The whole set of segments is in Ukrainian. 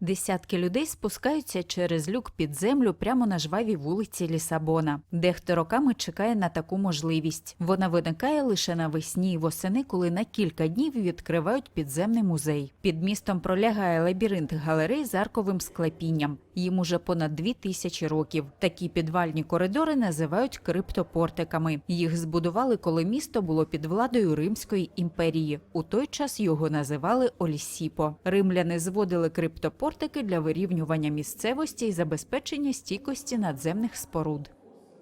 Десятки людей спускаються через люк під землю прямо на жвавій вулиці Лісабона. Дехто роками чекає на таку можливість. Вона виникає лише навесні і восени, коли на кілька днів відкривають підземний музей. Під містом пролягає лабіринт галерей з арковим склепінням. Їм уже понад дві тисячі років. Такі підвальні коридори називають криптопортиками. Їх збудували, коли місто було під владою Римської імперії. У той час його називали Олісіпо. Римляни зводили криптопортики для вирівнювання місцевості і забезпечення стійкості надземних споруд.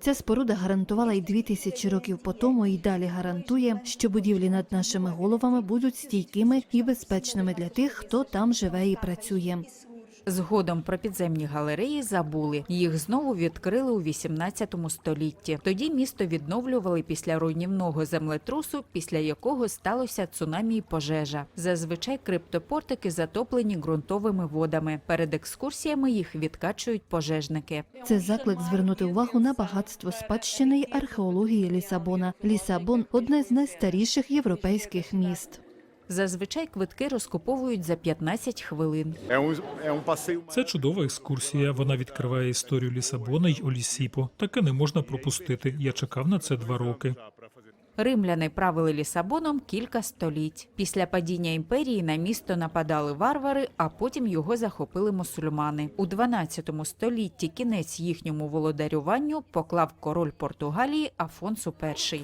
Ця споруда гарантувала й дві тисячі років по тому і далі гарантує, що будівлі над нашими головами будуть стійкими і безпечними для тих, хто там живе і працює. Згодом про підземні галереї забули. Їх знову відкрили у 18 столітті. Тоді місто відновлювали після руйнівного землетрусу, після якого сталося цунамі і пожежа. Зазвичай криптопортики затоплені ґрунтовими водами. Перед екскурсіями їх відкачують пожежники. Це заклик звернути увагу на багатство спадщини й археології Лісабона. Лісабон одне з найстаріших європейських міст. Зазвичай квитки розкуповують за 15 хвилин. Um, um. Це чудова екскурсія. Вона відкриває історію Лісабона й Олісіпо. Таке не можна пропустити. Я чекав на це два роки. Римляни правили Лісабоном кілька століть. Після падіння імперії на місто нападали варвари, а потім його захопили мусульмани. У 12 столітті кінець їхньому володарюванню поклав король Португалії Афонсу І.